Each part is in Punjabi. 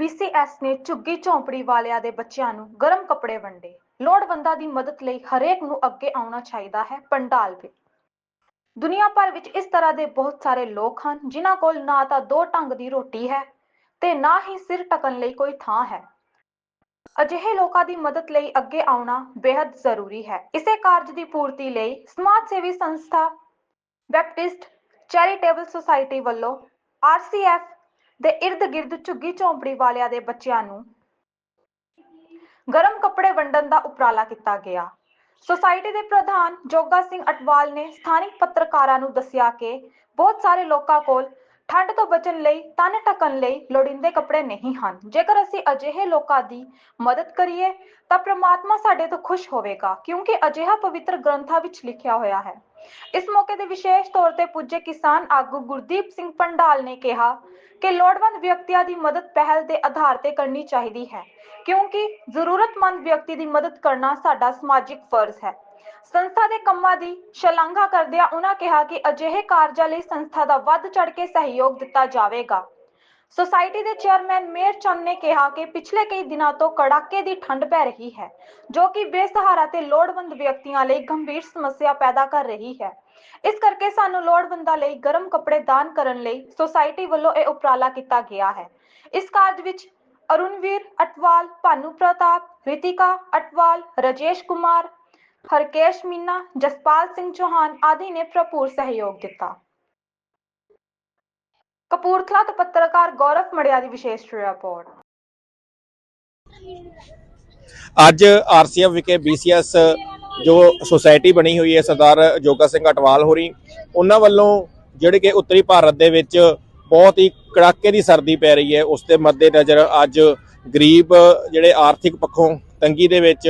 ਆਰਸੀਐਸ ਨੇ ਝੁੱਗੀ ਝੌਂਪੜੀ ਵਾਲਿਆਂ ਦੇ ਬੱਚਿਆਂ ਨੂੰ ਗਰਮ ਕੱਪੜੇ ਵੰਡੇ। ਲੋੜਵੰਦਾਂ ਦੀ ਮਦਦ ਲਈ ਹਰੇਕ ਨੂੰ ਅੱਗੇ ਆਉਣਾ ਚਾਹੀਦਾ ਹੈ ਪੰਡਾਲ ਵਿੱਚ ਦੁਨੀਆ ਭਰ ਵਿੱਚ ਇਸ ਤਰ੍ਹਾਂ ਦੇ ਬਹੁਤ ਸਾਰੇ ਲੋਕ ਹਨ, ਜਿਨ੍ਹਾਂ ਕੋਲ ਨਾ ਤਾਂ ਦੋ ਢੰਗ ਦੀ ਰੋਟੀ ਹੈ ਤੇ ਨਾ ਹੀ ਸਿਰ ਟਕਣ ਲਈ ਕੋਈ ਥਾਂ ਹੈ। ਅਜਿਹੇ ਲੋਕਾਂ ਦੀ ਮਦਦ ਲਈ ਅੱਗੇ ਆਉਣਾ ਬੇहद ਜ਼ਰੂਰੀ ਹੈ। ਇਸੇ ਕਾਰਜ ਦੀ ਪੂਰਤੀ ਲਈ ਸਮਾਜ ਸੇਵੀ ਸੰਸਥਾ ਬੈਪਟਿਸਟ ਚੈਰੀਟੇਬਲ ਸੁਸਾਇਟੀ ਵੱਲੋਂ ਆਰਸੀਐਫ ਦੇ ਇਰਦ ਗਿਰਦ ਝੁੱਗੀ ਝੌਂਪੜੀ ਵਾਲਿਆਂ ਦੇ ਬੱਚਿਆਂ ਨੂੰ ਗਰਮ ਕੱਪੜੇ ਵੰਡਣ ਦਾ ਉਪਰਾਲਾ ਕੀਤਾ ਗਿਆ। ਸੁਸਾਇਟੀ ਦੇ ਪ੍ਰਧਾਨ ਜੋਗਾ ਸਿੰਘ ਅਟਵਾਲ ਨੇ ਸਥਾਨਿਕ ਪੱਤਰਕਾਰਾਂ ਨੂੰ ਦੱਸਿਆ ਕਿ ਬਹੁਤ ਸਾਰੇ ਲੋਕਾਂ ਕੋਲ ਠੰਡ ਤੋਂ ਬਚਣ ਲਈ ਤਨ ਢੱਕਣ ਲਈ ਲੋੜੀਂਦੇ ਕੱਪੜੇ ਨਹੀਂ ਹਨ। ਜੇਕਰ ਅਸੀਂ ਅਜਿਹੇ ਲੋਕਾਂ ਦੀ ਮਦਦ ਕਰੀਏ ਤਾਂ ਪ੍ਰਮਾਤਮਾ ਸਾਡੇ ਤੋਂ ਖੁਸ਼ ਹੋਵੇਗਾ, ਕਿਉਂਕਿ ਅਜਿਹਾ ਪਵਿੱਤਰ ਗ੍ਰੰਥਾਂ ਵਿੱਚ ਲਿਖਿਆ ਹੋਇਆ ਹੈ। ਇਸ ਮੌਕੇ ਤੇ ਵਿਸ਼ੇਸ਼ ਤੌਰ ਤੇ ਪੁੱਜੇ ਕਿਸਾਨ ਆਗੂ ਗੁਰਦੀਪ ਸਿੰਘ ਪੰਡਾਲ ਨੇ ਕਿਹਾ ਕਿ ਲੋੜਵੰਦ ਵਿਅਕਤੀਆਂ ਦੀ ਮਦਦ ਪਹਿਲ ਦੇ ਆਧਾਰ ਤੇ ਕਰਨੀ ਚਾਹੀਦੀ ਹੈ, ਕਿਉਂਕਿ ਜ਼ਰੂਰਤਮੰਦ ਵਿਅਕਤੀ ਦੀ ਮਦਦ ਕਰਨਾ ਸਾਡਾ ਸਮਾਜਿਕ ਫਰਜ਼ ਹੈ। ਸੰਸਥਾ ਦੇ ਕੰਮਾਂ ਦੀ ਸ਼ਲਾਘਾ ਕਰਦਿਆਂ ਉਹਨਾਂ ਕਿਹਾ ਕਿ ਅਜਿਹੇ ਕਾਰਜਾਂ ਲਈ ਸੰਸਥਾ ਦਾ ਵੱਧ ਚੜ ਕੇ ਸਹਿਯੋਗ ਦਿੱਤਾ ਜਾਵੇਗਾ। ਸੁਸਾਇਟੀ ਦੇ ਚੇਅਰਮੈਨ ਮੇਰ ਚੰਦ ਨੇ ਕਿਹਾ ਕਿ ਪਿਛਲੇ ਕਈ ਦਿਨਾਂ ਤੋਂ ਕੜਾਕੇ ਦੀ ਠੰਡ ਪੈ ਰਹੀ ਹੈ, ਜੋ ਕਿ ਬੇਸਹਾਰਾ ਤੇ ਲੋੜਵੰਦ ਵਿਅਕਤੀਆਂ ਲਈ ਗੰਭੀਰ ਸਮੱਸਿਆ ਪੈਦਾ ਕਰ ਰਹੀ ਹੈ। ਇਸ ਕਰਕੇ ਸਾਨੂੰ ਲੋੜਵੰਦਾਂ ਲਈ ਗਰਮ ਕੱਪੜੇ ਦਾਨ ਕਰਨ ਲਈ ਸੁਸਾਇਟੀ ਵੱਲੋਂ ਇਹ ਉਪਰਾਲਾ ਕੀਤਾ ਗਿਆ ਹੈ। ਇਸ ਕਾਰਜ ਵਿੱਚ ਅਰੁਣਵੀਰ ਅਟਵਾਲ, ਭਾਨੂ ਪ੍ਰਤਾਪ, ਰਿਤਿਕਾ ਅਟਵਾਲ, ਰਜੇਸ਼ ਕੁਮਾਰ, ਹਰਕੇਸ਼ ਮੀਨਾ, ਜਸਪਾਲ ਸਿੰਘ ਚੌਹਾਨ ਆਦਿ ਨੇ ਭਰਪੂਰ ਸਹਿਯੋਗ ਦਿੱਤਾ। ਕਪੂਰਥਲਾ ਤੋਂ ਪੱਤਰਕਾਰ ਗੌਰਵ ਮੜਿਆ ਦੀ ਵਿਸ਼ੇਸ਼ ਰਿਪੋਰਟ। ਅੱਜ ਆਰਸੀਐਫ ਵਿਖੇ ਬੀਸੀਐਸ ਜੋ ਸੁਸਾਇਟੀ ਬਣੀ ਹੋਈ ਹੈ, ਸਰਦਾਰ ਜੋਗਾ ਸਿੰਘ ਅਟਵਾਲ ਹੋਰੀ, ਉਹਨਾਂ ਵੱਲੋਂ ਜਿਹੜੇ ਕਿ ਉੱਤਰੀ ਭਾਰਤ ਦੇ ਵਿੱਚ ਬਹੁਤ ਹੀ ਕੜਾਕੇ ਦੀ ਸਰਦੀ ਪੈ ਰਹੀ ਹੈ। ਉਸ ਦੇ ਮੱਦੇਨਜ਼ਰ ਅੱਜ ਗਰੀਬ ਜਿਹੜੇ ਆਰਥਿਕ ਪੱਖੋਂ ਤੰਗੀ ਦੇ ਵਿੱਚ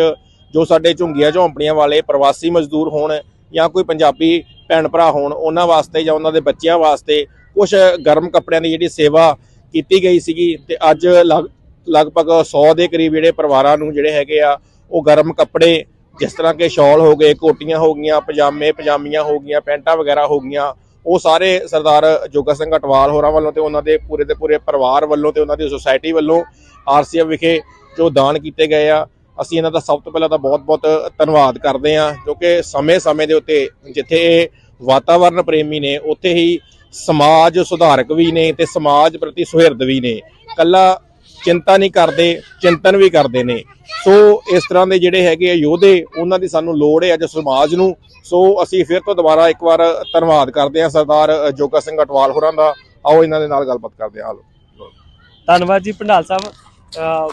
ਜੋ ਸਾਡੇ ਝੁੰਗੀਆਂ ਝੌਂਪੜੀਆਂ ਵਾਲੇ ਪ੍ਰਵਾਸੀ ਮਜ਼ਦੂਰ ਹੋਣ ਜਾਂ ਕੋਈ ਪੰਜਾਬੀ ਭੈਣ ਭਰਾ ਹੋਣ, ਉਹਨਾਂ ਵਾਸਤੇ ਜਾਂ ਉਹਨਾਂ ਦੇ ਬੱਚਿਆਂ ਵਾਸਤੇ ਕੁਝ ਗਰਮ ਕੱਪੜਿਆਂ ਦੀ ਜਿਹੜੀ ਸੇਵਾ ਕੀਤੀ ਗਈ ਸੀਗੀ ਤੇ ਅੱਜ ਲਗ- ਲਗਭਗ 100 ਦੇ ਕਰੀਬ ਜਿਹੜੇ ਪਰਿਵਾਰਾਂ ਨੂੰ ਜਿਹੜੇ ਹੈਗੇ ਆ, ਉਹ ਗਰਮ ਕੱਪੜੇ, ਜਿਸ ਤਰ੍ਹਾਂ ਕਿ ਸ਼ਾਲ ਹੋ ਗਏ, ਕੋਟੀਆਂ ਹੋ ਗਈਆਂ, ਪਜਾਮੇ, ਪਜਾਮੀਆਂ ਹੋ ਗਈਆਂ, ਪੈਂਟਾਂ ਵਗੈਰਾ ਹੋ ਗਈਆਂ, ਉਹ ਸਾਰੇ ਸਰਦਾਰ ਜੋਗਾ ਸਿੰਘ ਅਟਵਾਲ ਹੋਰਾਂ ਵੱਲੋਂ ਤੇ ਉਹਨਾਂ ਦੇ ਪੂਰੇ ਦੇ ਪੂਰੇ ਪਰਿਵਾਰ ਵੱਲੋਂ ਤੇ ਉਹਨਾਂ ਦੀ ਸੁਸਾਇਟੀ ਵੱਲੋਂ ਆਰਸੀਐਫ ਵਿਖੇ ਜੋ ਦਾਨ ਕੀਤੇ ਗਏ ਆ, ਅਸੀਂ ਇਹਨਾਂ ਦਾ ਸਭ ਤੋਂ ਪਹਿਲਾਂ ਤਾਂ ਬਹੁਤ-ਬਹੁਤ ਧੰਨਵਾਦ ਕਰਦੇ ਹਾਂ, ਕਿਉਂਕਿ ਸਮੇਂ-ਸਮੇਂ ਦੇ ਉੱਤੇ ਜਿੱਥੇ ਇਹ ਵਾਤਾਵਰਣ ਪ੍ਰੇਮੀ ਨੇ, ਉੱਥੇ ਹੀ ਸਮਾਜ ਸੁਧਾਰਕ ਵੀ ਨੇ ਤੇ ਸਮਾਜ ਪ੍ਰਤੀ ਸੁਹਿਰਦ ਵੀ ਨੇ। ਕੱਲਾ ਚਿੰਤਾ ਨਹੀਂ ਕਰਦੇ, ਚਿੰਤਨ ਵੀ ਕਰਦੇ ਨੇ। ਸੋ ਇਸ ਤਰ੍ਹਾਂ ਦੇ ਜਿਹੜੇ ਹੈਗੇ ਆ ਯੋਧੇ, ਉਹਨਾਂ ਦੀ ਸਾਨੂੰ ਲੋੜ ਹੈ ਅੱਜ ਸਮਾਜ ਨੂੰ। ਸੋ ਅਸੀਂ ਫਿਰ ਤੋਂ ਦੁਬਾਰਾ ਇੱਕ ਵਾਰ ਧੰਨਵਾਦ ਕਰਦੇ ਹਾਂ ਸਰਦਾਰ ਜੋਗਾ ਸਿੰਘ ਅਟਵਾਲ ਹੋਰਾਂ ਦਾ। ਆਓ ਇਹਨਾਂ ਦੇ ਨਾਲ ਗੱਲਬਾਤ ਕਰਦੇ ਹਾਂ। ਧੰਨਵਾਦ ਜੀ ਭੰਡਾਲ ਸਾਹਿਬ। ਅਹ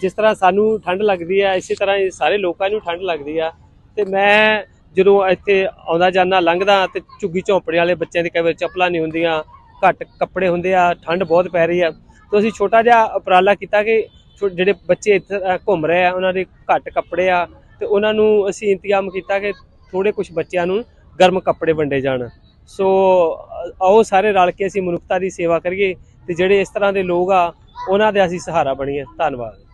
ਜਿਸ ਤਰ੍ਹਾਂ ਸਾਨੂੰ ਠੰਡ ਲੱਗਦੀ ਹੈ, ਇਸੇ ਤਰ੍ਹਾਂ ਸਾਰੇ ਲੋਕਾਂ ਨੂੰ ਠੰਡ ਲੱਗਦੀ ਆ। ਤੇ ਮੈਂ ਜਦੋਂ ਇੱਥੇ ਆਉਂਦਾ ਜਾਂਦਾ, ਲੰਘਦਾ ਤੇ ਝੁੱਗੀ ਝੌਂਪੜੇ ਵਾਲੇ ਬੱਚਿਆਂ ਦੇ ਕਈ ਵਾਰ ਚੱਪਲਾਂ ਨਹੀਂ ਹੁੰਦੀਆਂ, ਘੱਟ ਕੱਪੜੇ ਹੁੰਦੇ ਆ, ਠੰਡ ਬਹੁਤ ਪੈ ਰਹੀ ਆ। ਤੇ ਅਸੀਂ ਛੋਟਾ ਜਿਹਾ ਉਪਰਾਲਾ ਕੀਤਾ ਕਿ ਛੋ- ਜਿਹੜੇ ਬੱਚੇ ਇੱਥੇ ਘੁੰਮ ਰਹੇ ਆ, ਉਹਨਾਂ ਦੇ ਘੱਟ ਕੱਪੜੇ ਆ, ਤੇ ਉਹਨਾਂ ਨੂੰ ਅਸੀਂ ਇੰਤਜ਼ਾਮ ਕੀਤਾ ਕਿ ਥੋੜੇ ਕੁਝ ਬੱਚਿਆਂ ਨੂੰ ਗਰਮ ਕੱਪੜੇ ਵੰਡੇ ਜਾਣ। ਸੋ ਅ- ਆਓ ਸਾਰੇ ਰਲ ਕੇ ਅਸੀਂ ਮਨੁੱਖਤਾ ਦੀ ਸੇਵਾ ਕਰੀਏ ਤੇ ਜਿਹੜੇ ਇਸ ਤਰ੍ਹਾਂ ਦੇ ਲੋਕ ਆ, ਉਹਨਾਂ ਦੇ ਅਸੀਂ ਸਹਾਰਾ ਬਣੀਏ। ਧੰਨਵਾਦ।